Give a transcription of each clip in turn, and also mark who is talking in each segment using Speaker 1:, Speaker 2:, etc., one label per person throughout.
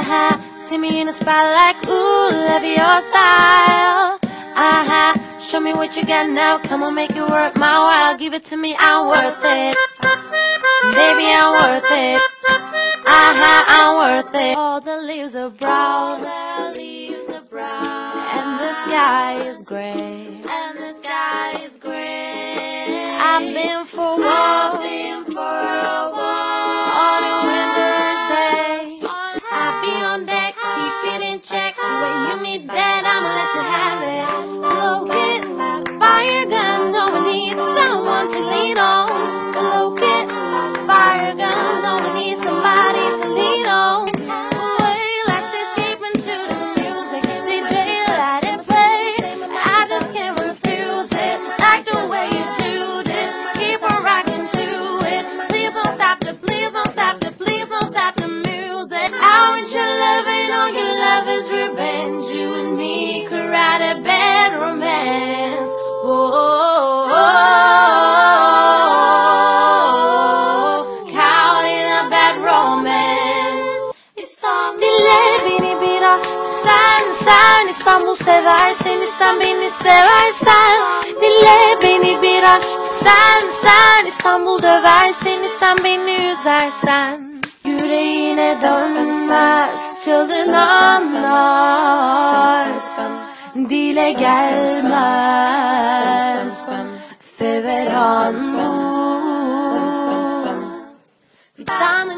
Speaker 1: Aha, see me in the spotlight, ooh, love your style. Aha, show me what you got now, come on, make it worth my while. Give it to me, I'm worth it. Baby, I'm worth it. Aha, I'm worth it. All the leaves are brown, the leaves are brown, and the sky is gray, and the sky is gray. I've been for aşk sen sen İstanbul sever seni sen beni seversen. Dinle beni bir aşk sen sen İstanbul döver seni sen beni üzersen. Yüreğine dönmez çalınanlar Dile gelmez. Feveran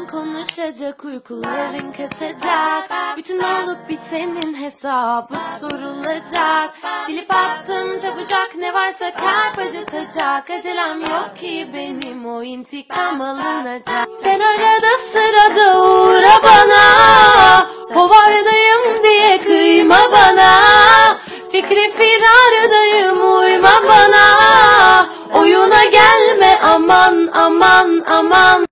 Speaker 1: konuşacak, uykuların kaçacak. Bütün olup bitenin hesabı sorulacak. Silip attım çabucak ne varsa kalp acıtacak. Acelem yok ki benim o intikam alınacak. Sen arada sırada uğra bana. Hovardayım diye kıyma bana. Fikri firardayım uyma bana. Oyuna gelme aman aman aman